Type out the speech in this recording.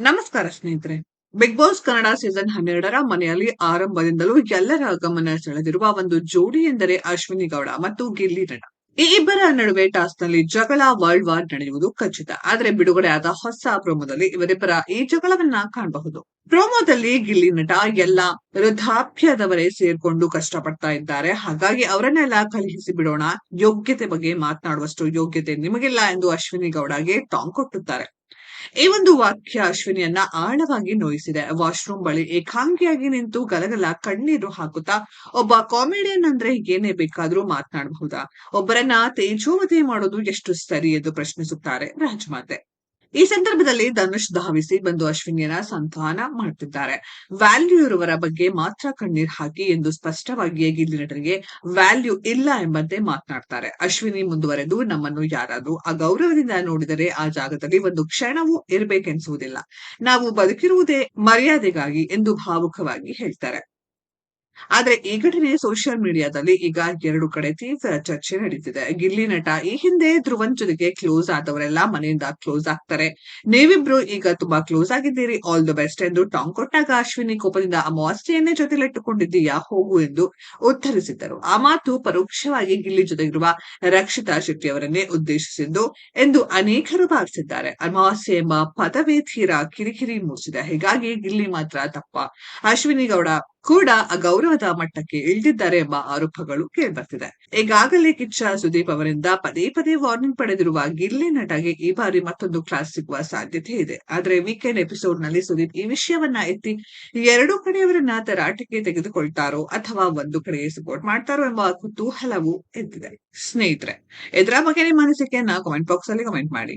ನಮಸ್ಕಾರ ಸ್ನೇಹಿತರೆ. Big boss Kannada season ಹನ್ನೆರಡರ ಮನೆಯಲ್ಲಿ ಆರಂಭದಿಂದಲೂ ಎಲ್ಲರ ಗಮನ ಸೆಳೆದಿರುವ ಒಂದು ಜೋಡಿ ಎಂದರೆ ಅಶ್ವಿನಿ ಗೌಡ ಮತ್ತು ಗಿಲ್ಲಿ ನಟ. ಈ ಇಬ್ಬರ ನಡುವೆ ಟಾಸ್ನಲ್ಲಿ ಜಗಳ ವರ್ಲ್ಡ್ ವಾರ್ ನಡೆಯುವುದು ಖಚಿತ. ಆದರೆ ಬಿಡುಗಡೆ ಆದ ಹೊಸ ಪ್ರೋಮೋದಲ್ಲಿ ಇವರಿಬ್ಬರ ಈ ಜಗಳವನ್ನ ಕಾಣಬಹುದು. ಪ್ರೋಮೋದಲ್ಲಿ ಗಿಲ್ಲಿ ನಟ ಎಲ್ಲ ವೃದ್ಧಾಪ್ಯದವರೇ ಸೇರ್ಕೊಂಡು ಕಷ್ಟಪಡ್ತಾ ಇದ್ದಾರೆ. ಹಾಗಾಗಿ ಅವರನ್ನೆಲ್ಲ ಕಲಿಸಿ ಬಿಡೋಣ. ಯೋಗ್ಯತೆ ಬಗ್ಗೆ ಮಾತನಾಡುವಷ್ಟು ಯೋಗ್ಯತೆ ನಿಮಗಿಲ್ಲ ಎಂದು ಅಶ್ವಿನಿ ಗೌಡಗೆ ಟಾಂಗ್ ಕೊಟ್ಟುತ್ತಾರೆ ಈ ಒಂದು ವಾಕ್ಯ ಅಶ್ವಿನಿಯನ್ನ ಆಳವಾಗಿ ನೋಯಿಸಿದೆ. ವಾಶ್ರೂಮ್ ಬಳಿ ಏಕಾಂಗಿಯಾಗಿ ನಿಂತು ಗಲಗಲ ಕಣ್ಣೀರು ಹಾಕುತ್ತಾ ಒಬ್ಬ ಕಾಮಿಡಿಯನ್ ಅಂದ್ರೆ ಏನೇ ಬೇಕಾದ್ರೂ ಮಾತನಾಡಬಹುದಾ? ಒಬ್ಬರನ್ನ ತೇಜೋವಧೆ ಮಾಡೋದು ಎಷ್ಟು ಸರಿ ಎಂದು ಪ್ರಶ್ನಿಸುತ್ತಾರೆ ರಾಜಮಾತೆ. ಈ ಸಂದರ್ಭದಲ್ಲಿ ಧನುಷ್ ಧಾವಿಸಿ ಬಂದು ಅಶ್ವಿನಿಯರ ಸಂತಾನ ಮಾಡುತ್ತಿದ್ದಾರೆ ವ್ಯಾಲ್ಯೂ ಇರುವವರ ಬಗ್ಗೆ ಮಾತ್ರ ಕಣ್ಣೀರ್ ಹಾಕಿ ಎಂದು ಸ್ಪಷ್ಟವಾಗಿಯೇ ಗಿಲ್ಲಿ ನಟರಿಗೆ ವ್ಯಾಲ್ಯೂ ಇಲ್ಲ ಎಂಬಂತೆ ಮಾತನಾಡ್ತಾರೆ. ಅಶ್ವಿನಿ ಮುಂದುವರೆದು ನಮ್ಮನ್ನು ಯಾರಾದ್ರೂ ಗೌರವದಿಂದ ನೋಡಿದರೆ ಆ ಜಾಗದಲ್ಲಿ ಒಂದು ಕ್ಷಣವೂ ಇರಬೇಕೆನಿಸುವುದಿಲ್ಲ. ನಾವು ಬದುಕಿರುವುದೇ ಮರ್ಯಾದೆಗಾಗಿ ಎಂದು ಭಾವುಕವಾಗಿ ಹೇಳ್ತಾರೆ. ಆದ್ರೆ ಈ ಘಟನೆ ಸೋಷಿಯಲ್ ಮೀಡಿಯಾದಲ್ಲಿ ಈಗ ಎರಡು ಕಡೆ ತೀವ್ರ ಚರ್ಚೆ ನಡೀತಿದೆ. ಗಿಲ್ಲಿ ನಟ ಈ ಹಿಂದೆ ಧ್ರುವನ್ ಜೊತೆಗೆ ಕ್ಲೋಸ್ ಆದವರೆಲ್ಲ ಮನೆಯಿಂದ ಕ್ಲೋಸ್ ಆಗ್ತಾರೆ. ನೀವಿಬ್ರು ಈಗ ತುಂಬಾ ಕ್ಲೋಸ್ ಆಗಿದ್ದೀರಿ. ಆಲ್ ದ ಬೆಸ್ಟ್ ಎಂದು ಟಾಂಗ್ ಕೊಟ್ಟಾಗ ಅಶ್ವಿನಿ ಕೋಪದಿಂದ ಅಮಾವಾಸ್ಯೆಯನ್ನೇ ಜೊತೆಲಿಟ್ಟುಕೊಂಡಿದ್ದೀಯಾ ಹೋಗು ಎಂದು ಉತ್ತರಿಸಿದ್ದರು. ಆ ಮಾತು ಪರೋಕ್ಷವಾಗಿ ಗಿಲ್ಲಿ ಜೊತೆಗಿರುವ ರಕ್ಷಿತಾ ಶೆಟ್ಟಿ ಅವರನ್ನೇ ಉದ್ದೇಶಿಸಿದ್ದು ಎಂದು ಅನೇಕರು ಭಾವಿಸಿದ್ದಾರೆ. ಅಮಾವಾಸ್ಯೆ ಎಂಬ ಪದವೇ ತೀರಾ ಕಿರಿಕಿರಿ ಮೂಡಿಸಿದೆ. ಹೀಗಾಗಿ ಗಿಲ್ಲಿ ಮಾತ್ರ ತಪ್ಪ. ಅಶ್ವಿನಿ ಗೌಡ ಕೂಡ ಅಗೌರವದ ಮಟ್ಟಕ್ಕೆ ಇಳಿದಿದ್ದಾರೆ ಎಂಬ ಆರೋಪಗಳು ಕೇಳಿಬರ್ತಿದೆ. ಈಗಾಗಲೇ ಕಿಚ್ಚ ಸುದೀಪ್ ಅವರಿಂದ ಪದೇ ಪದೇ ವಾರ್ನಿಂಗ್ ಪಡೆದಿರುವ ಗಿಲ್ಲಿ ನಟಗೆ ಈ ಬಾರಿ ಮತ್ತೊಂದು ಕ್ಲಾಸ್ ಸಿಗುವ ಸಾಧ್ಯತೆ ಇದೆ. ಆದ್ರೆ ವೀಕೆಂಡ್ ಎಪಿಸೋಡ್ನಲ್ಲಿ ಸುದೀಪ್ ಈ ವಿಷಯವನ್ನ ಎತ್ತಿ ಎರಡು ಕಡೆಯವರನ್ನ ತರಾಟೆಗೆ ತೆಗೆದುಕೊಳ್ತಾರೋ ಅಥವಾ ಒಂದು ಕಡೆಗೆ ಸಪೋರ್ಟ್ ಮಾಡ್ತಾರೋ ಎಂಬ ಕುತೂಹಲವೂ ಎದ್ದಿದೆ. ಸ್ನೇಹಿತರೆ ಇದರ ಬಗ್ಗೆ ನಿಮ್ಮ ಅನಿಸಿಕೆಯನ್ನ ಕಾಮೆಂಟ್ ಬಾಕ್ಸ್ ಅಲ್ಲಿ ಕಮೆಂಟ್ ಮಾಡಿ.